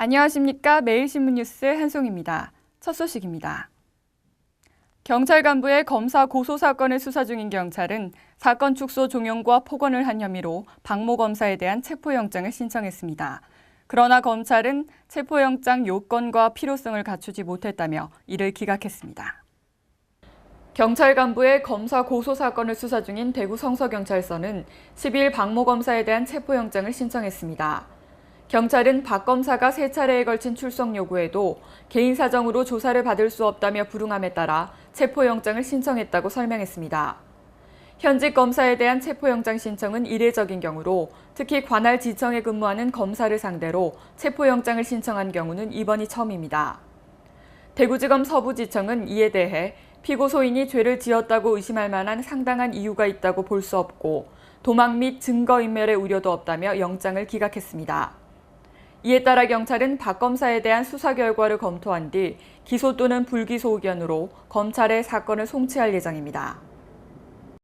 안녕하십니까. 매일신문 뉴스 한송입니다. 첫 소식입니다. 경찰 간부의 검사 고소 사건을 수사 중인 경찰은 사건 축소 종용과 폭언을 한 혐의로 박모 검사에 대한 체포영장을 신청했습니다. 그러나 검찰은 체포영장 요건과 필요성을 갖추지 못했다며 이를 기각했습니다. 경찰 간부의 검사 고소 사건을 수사 중인 대구 성서경찰서는 10일 박모 검사에 대한 체포영장을 신청했습니다. 경찰은 박 검사가 세 차례에 걸친 출석 요구에도 개인 사정으로 조사를 받을 수 없다며 불응함에 따라 체포영장을 신청했다고 설명했습니다. 현직 검사에 대한 체포영장 신청은 이례적인 경우로 특히 관할 지청에 근무하는 검사를 상대로 체포영장을 신청한 경우는 이번이 처음입니다. 대구지검 서부지청은 이에 대해 피고 소인이 죄를 지었다고 의심할 만한 상당한 이유가 있다고 볼 수 없고 도망 및 증거인멸의 우려도 없다며 영장을 기각했습니다. 이에 따라 경찰은 박 검사에 대한 수사 결과를 검토한 뒤 기소 또는 불기소 의견으로 검찰에 사건을 송치할 예정입니다.